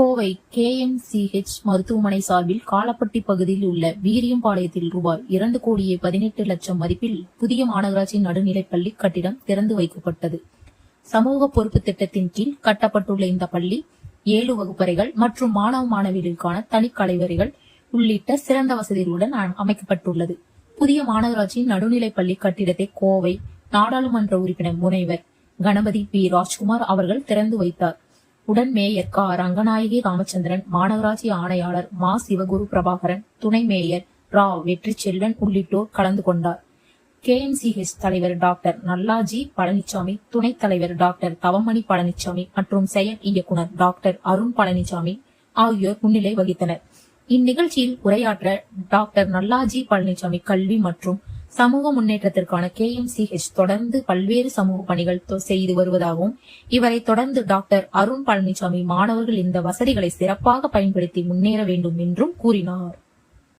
Kovai KMCH மருத்துவமனை சார்பில் காலப்பட்டி பகுதியில் உள்ள வீரியம்பாளையத்தில் ரூபாய் இரண்டு கோடியே பதினெட்டு லட்சம் மதிப்பில் புதிய மாநகராட்சி நடுநிலைப் பள்ளி கட்டிடம் திறந்து வைக்கப்பட்டது. சமூக பொறுப்பு திட்டத்தின் கீழ் கட்டப்பட்டுள்ள இந்த பள்ளி ஏழு வகுப்பறைகள் மற்றும் மாணவ மாணவிகளுக்கான தனி கலைவறைகள் உள்ளிட்ட சிறந்த வசதிகளுடன் அமைக்கப்பட்டுள்ளது. புதிய மாநகராட்சி நடுநிலைப் பள்ளி கட்டிடத்தை கோவை நாடாளுமன்ற உறுப்பினர் முனைவர் கணபதி பி. ராஜ்குமார் அவர்கள் திறந்து வைத்தார். உடன் மேயர் க ரங்கநாயகி ராமச்சந்திரன் மாநகராட்சி ஆணையாளர் மா. சிவகுரு பிரபாகரன் துணை மேயர் ரா. வெற்றி செல்வன் உள்ளிட்டோர் கலந்து கொண்டார். கேஎம்சிஹெச் தலைவர் டாக்டர் நல்லாஜி பழனிசாமி துணைத் தலைவர் டாக்டர் தவமணி பழனிசாமி மற்றும் செயல் இயக்குனர் டாக்டர் அருண் பழனிசாமி ஆகியோர் முன்னிலை வகித்தனர். இந்நிகழ்ச்சியில் உரையாற்ற டாக்டர் நல்லாஜி பழனிசாமி கல்வி மற்றும் சமூக முன்னேற்றத்திற்கான கே எம் சி ஹெச் தொடர்ந்து பல்வேறு சமூக பணிகள் செய்து வருவதாகவும் இவரை தொடர்ந்து டாக்டர் அருண் பழனிசாமி மாணவர்கள் இந்த வசதிகளை சிறப்பாக பயன்படுத்தி முன்னேற வேண்டும் என்றும் கூறினார்.